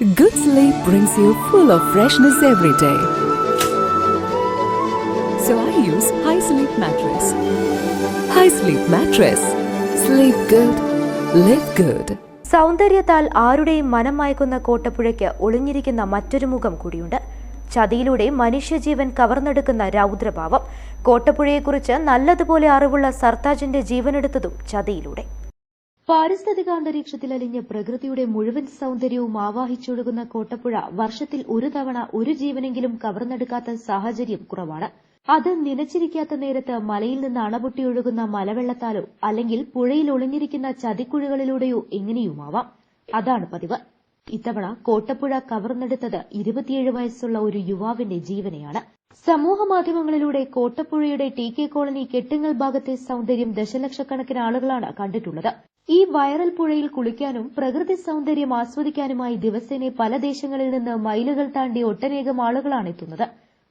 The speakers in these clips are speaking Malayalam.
Good sleep brings you full of freshness every day. So I use High Sleep Mattress. High Sleep Mattress. Sleep good. Live good. സൗന്ദര്യത്താൽ ആരുടെയും മനം മയക്കുന്ന കോട്ടപ്പുഴയ്ക്ക് ഒളിഞ്ഞിരിക്കുന്ന മറ്റൊരു മുഖം കൂടിയുണ്ട് ചതിയിലൂടെ മനുഷ്യജീവൻ കവർന്നെടുക്കുന്ന രൗദ്രഭാവം കോട്ടപ്പുഴയെക്കുറിച്ച് നല്ലതുപോലെ അറിവുള്ള സർത്താജിന്റെ ജീവനെടുത്തതും ചതിയിലൂടെ പാരിസ്ഥിതികാന്തരീക്ഷത്തിൽ അലിഞ്ഞ് പ്രകൃതിയുടെ മുഴുവൻ സൌന്ദര്യവും ആവാഹിച്ചൊഴുകുന്ന കോട്ടപ്പുഴ വർഷത്തിൽ ഒരു തവണ ഒരു ജീവനെങ്കിലും കവർന്നെടുക്കാത്ത സാഹചര്യം കുറവാണ്. അത് നിലച്ചിരിക്കാത്ത നേരത്ത് മലയിൽ നിന്ന് അണപൊട്ടിയൊഴുകുന്ന മലവെള്ളത്താലോ അല്ലെങ്കിൽ പുഴയിൽ ഒളിഞ്ഞിരിക്കുന്ന ചതിക്കുഴികളിലൂടെയോ എങ്ങനെയുമാവാം? അതാണ് പതിവ്. ഇത്തവണ കോട്ടപ്പുഴ കവർന്നെടുത്തത് ഇരുപത്തിയേഴ് വയസ്സുള്ള ഒരു യുവാവിന്റെ ജീവനെയാണ്. സമൂഹ മാധ്യമങ്ങളിലൂടെ കോട്ടപ്പുഴയുടെ ടി കെ കോളനി കെട്ടിങ്ങൽ ഭാഗത്തെ സൌന്ദര്യം ദശലക്ഷക്കണക്കിന് ആളുകളാണ് കണ്ടിട്ടുള്ളത്. ഈ വൈറൽ പുഴയിൽ കുളിക്കാനും പ്രകൃതി സൌന്ദര്യം ആസ്വദിക്കാനുമായി ദിവസേന പല ദേശങ്ങളിൽ നിന്ന് മൈലുകൾ താണ്ടി ഒട്ടനേകം ആളുകളാണ് എത്തുന്നത്.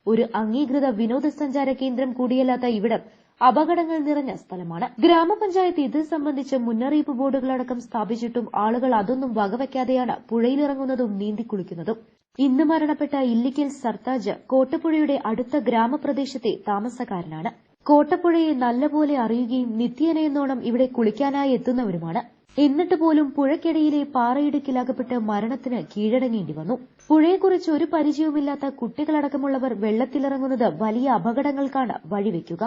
ഒരു അംഗീകൃത വിനോദസഞ്ചാര കേന്ദ്രം കൂടിയല്ലാത്ത ഇവിടം അപകടങ്ങൾ നിറഞ്ഞ സ്ഥലമാണ്. ഗ്രാമപഞ്ചായത്ത് ഇത് സംബന്ധിച്ച് മുന്നറിയിപ്പ് ബോർഡുകളടക്കം സ്ഥാപിച്ചിട്ടും ആളുകൾ അതൊന്നും വകവയ്ക്കാതെയാണ് പുഴയിലിറങ്ങുന്നതും നീന്തിക്കുളിക്കുന്നതും. ഇന്ന് മരണപ്പെട്ട ഇല്ലിക്കൽ സർത്താജ് കോട്ടപ്പുഴയുടെ അടുത്ത ഗ്രാമപ്രദേശത്തെ താമസക്കാരനാണ്. കോട്ടപ്പുഴയെ നല്ലപോലെ അറിയുകയും നിത്യേനയെന്നോണം ഇവിടെ കുളിക്കാനായി എത്തുന്നവരുമാണ്. എന്നിട്ട് പോലും പുഴയ്ക്കിടയിലെ പാറയിടുക്കിലകപ്പെട്ട് മരണത്തിന് കീഴടങ്ങേണ്ടി വന്നു. പുഴയെക്കുറിച്ച് ഒരു പരിചയവുമില്ലാത്ത കുട്ടികളടക്കമുള്ളവർ വെള്ളത്തിലിറങ്ങുന്നത് വലിയ അപകടങ്ങൾക്കാണ് വഴിവെക്കുക.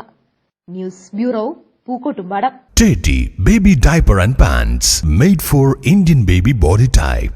News bureau Pookkottumpadam Teddy Baby Diaper and Pants made for Indian baby body type.